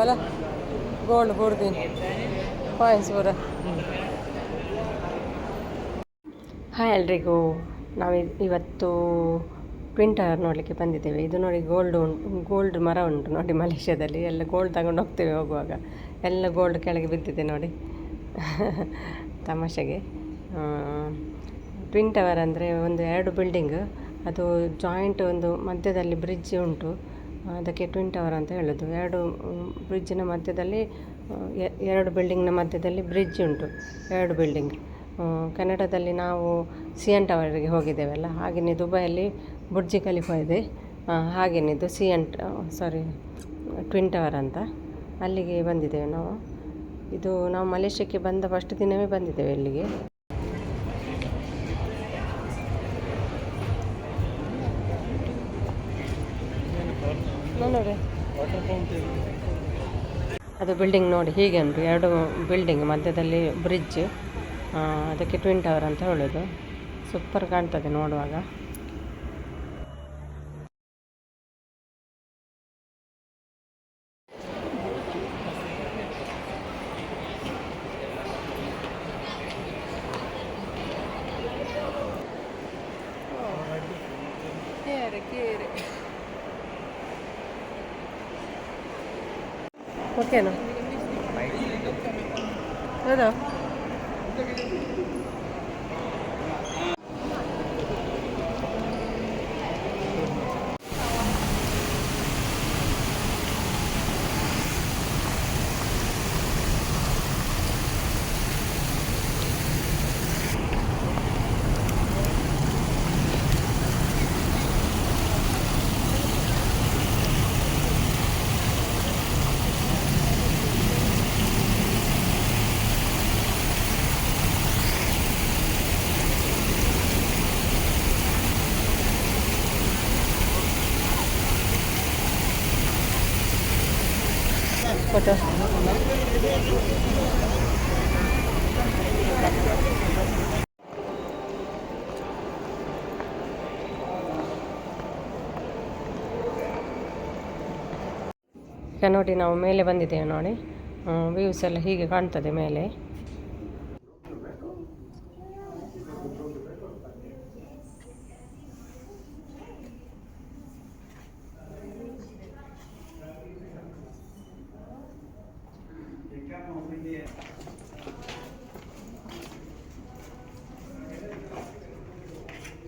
ಅಲ್ಲ ಗೋಲ್ಡ್ ಬುರ್ದಿನ್ ಕಾಯಿನ್ಸ್ ಪೂರ ಹಾಯ್ ಎಲ್ರಿಗೂ. ನಾವು ಇವತ್ತು ಟ್ವಿನ್ ನೋಡಲಿಕ್ಕೆ ಬಂದಿದ್ದೇವೆ. ಇದು ನೋಡಿ ಗೋಲ್ಡ್ ಗೋಲ್ಡ್ ಮರ ಉಂಟು ನೋಡಿ ಮಲೇಷ್ಯಾದಲ್ಲಿ. ಎಲ್ಲ ಗೋಲ್ಡ್ ತಗೊಂಡು ಹೋಗ್ತೇವೆ ಹೋಗುವಾಗ. ಎಲ್ಲ ಗೋಲ್ಡ್ ಕೆಳಗೆ ಬಿದ್ದಿದೆ ನೋಡಿ. ತಮಾಷೆಗೆ. ಟ್ವಿನ್ ಟವರ್ ಅಂದರೆ ಒಂದು ಎರಡು ಬಿಲ್ಡಿಂಗ್ ಅದು ಜಾಯಿಂಟ್ ಒಂದು ಮಧ್ಯದಲ್ಲಿ ಬ್ರಿಡ್ಜ್ ಉಂಟು. ಅದಕ್ಕೆ ಟ್ವಿನ್ ಟವರ್ ಅಂತ ಹೇಳೋದು. ಎರಡು ಬ್ರಿಡ್ಜಿನ ಮಧ್ಯದಲ್ಲಿ ಎರಡು ಬಿಲ್ಡಿಂಗ್ನ ಮಧ್ಯದಲ್ಲಿ ಬ್ರಿಡ್ಜ್ ಉಂಟು. ಎರಡು ಬಿಲ್ಡಿಂಗ್ ಕನ್ನಡದಲ್ಲಿ ನಾವು ಸಿ ಎನ್ ಟವರಿಗೆ ಹೋಗಿದ್ದೇವಲ್ಲ ಹಾಗೆಯೇ ದುಬೈಯಲ್ಲಿ ಬುರ್ಜಿ ಖಲೀಫಾ ಇದೆ. ಹಾಗೆಯೇದು C N sorry twin tower ಅಂತ ಅಲ್ಲಿಗೆ ಬಂದಿದ್ದೇವೆ ನಾವು. ಇದು ನಾವು ಮಲೇಷ್ಯಾಕ್ಕೆ ಬಂದ ಫಸ್ಟ್ ದಿನವೇ ಬಂದಿದ್ದೇವೆ ಇಲ್ಲಿಗೆ. ನೋಡಿ ಅದು ಬಿಲ್ಡಿಂಗ್ ನೋಡಿ, ಹೀಗೆ ಉಂಟು. ಎರಡು ಬಿಲ್ಡಿಂಗ್ ಮಧ್ಯದಲ್ಲಿ ಬ್ರಿಡ್ಜ್ ಅದಕ್ಕೆ ಟ್ವಿನ್ ಟವರ್ ಅಂತ ಹೇಳೋದು. ಸೂಪರ್ ಕಾಣ್ತದೆ ನೋಡುವಾಗ. ಓಕೆನಾ ಹೌದಾ ಈಗ ನೋಡಿ ನಾವು ಮೇಲೆ ಬಂದಿದ್ದೇವೆ ನೋಡಿ. ವ್ಯೂಸ್ ಎಲ್ಲ ಹೀಗೆ ಕಾಣ್ತದೆ ಮೇಲೆ.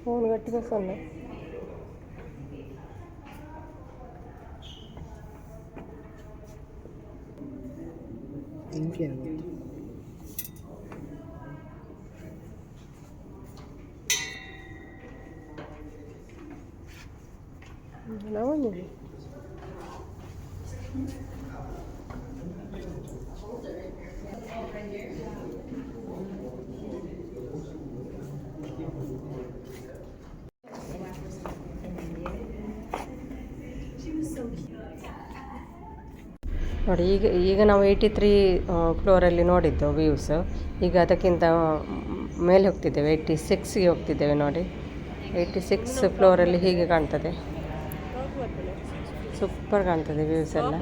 மூணு கட்டு தான் சொன்னேன் இங்கே Não, amigo. ನೋಡಿ ಈಗ ಈಗ ನಾವು ಏಯ್ಟಿ ತ್ರೀ ಫ್ಲೋರಲ್ಲಿ ನೋಡಿದ್ದು ವ್ಯೂಸ್ ಈಗ ಅದಕ್ಕಿಂತ ಮೇಲೆ ಹೋಗ್ತಿದ್ದೇವೆ ಏಯ್ಟಿ ಸಿಕ್ಸ್ಗೆ ಹೋಗ್ತಿದ್ದೇವೆ ನೋಡಿ. ಏಯ್ಟಿ ಸಿಕ್ಸ್ ಫ್ಲೋರಲ್ಲಿ ಹೀಗೆ ಕಾಣ್ತದೆ. ಸೂಪರ್ ಕಾಣ್ತದೆ ವ್ಯೂಸ್ ಎಲ್ಲ.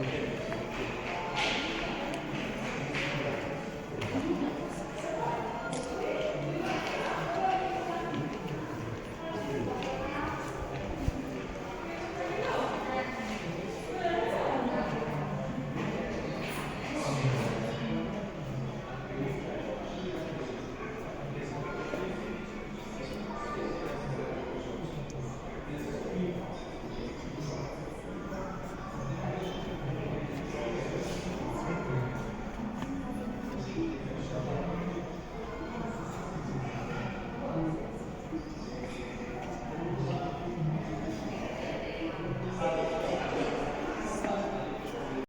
Okay.